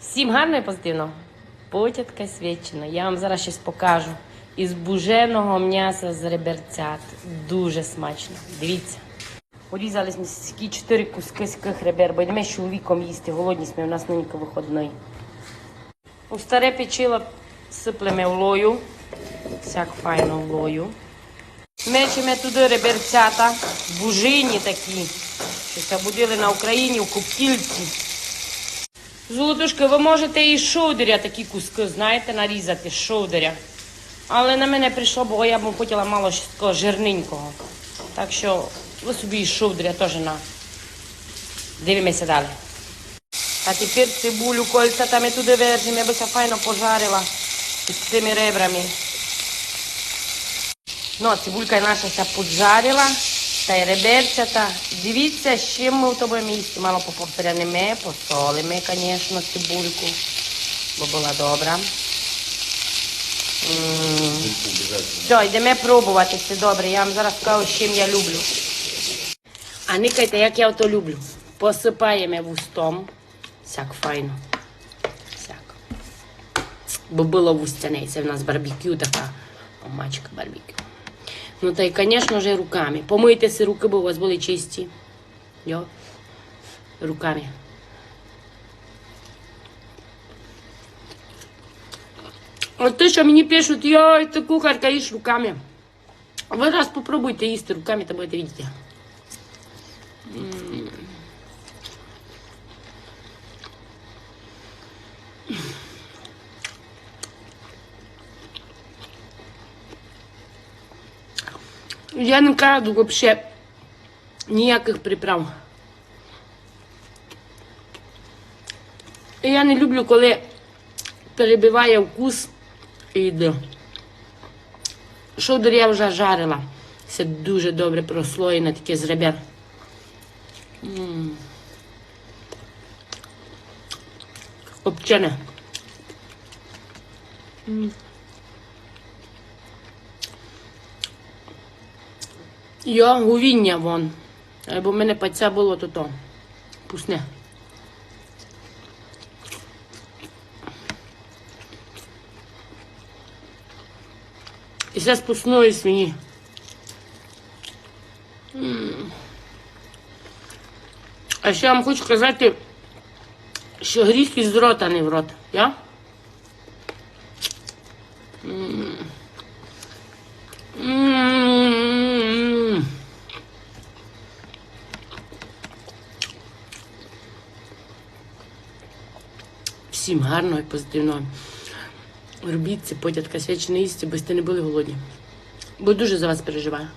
Всім гарно і позитивно. Потятка свідчена. Я вам зараз щось покажу. Із буженого м'яса з реберцят. Дуже смачно. Дивіться. Порізали ми такі чотири куски з ребер, бо йдемо з чоловіком їсти. Голодні ми, у нас ненька виходний. У старе печило сиплемо олою. Всяк файно олою. Мечемо туди реберцята, бужині такі, що це будили на Україні в Купкільці. Золотушки, ви можете і з шоудеря такі куски, знаєте, нарізати з шоудеря. Але на мене прийшло, бо я б хотіла мало щось жирненького. Так що ви собі і з шоудеря теж на. Дивимося далі. А тепер цибулю кольця там і туди вержимо, я би це файно пожарила з цими ребрами. Ну, цибулька наша ся поджарила, та й реберцята. Дивіться, з чим ми в тобі місці. Мало поповторянемо, посолимо, звісно, цибульку, бо була добра. М. Все, йдемо пробувати, це добре. Я вам зараз скажу, з чим я люблю. А никайте, як я то люблю. Посипаємо вустом. Сяк файно. Сяк. Бо було вустяне, це в нас барбекю така. Мачка барбекю. Ну та й, звісно ж, руками. Помийтеся руки, бо у вас були чисті. Йо. Руками. От те, що мені пишуть, йой, ти кухарка, їж руками. Ви раз попробуйте їсти руками, то будете бачити. Я не краду вообще ніяких приправ. І я не люблю, коли перебиває вкус їди. Шодер я вже жарила. Це дуже добре прослоєне таке з ребер. М. М. Гувіння вон. Е, Бо в мене паця було то то. Пусне. І це з пусної свині. А ще я вам хочу сказати, що гріх із рота не в рот. Я? М. М. Всім гарного і позитивного. Робіть це потятка свячена їсти, бо сте не були голодні. Бо дуже за вас переживаю.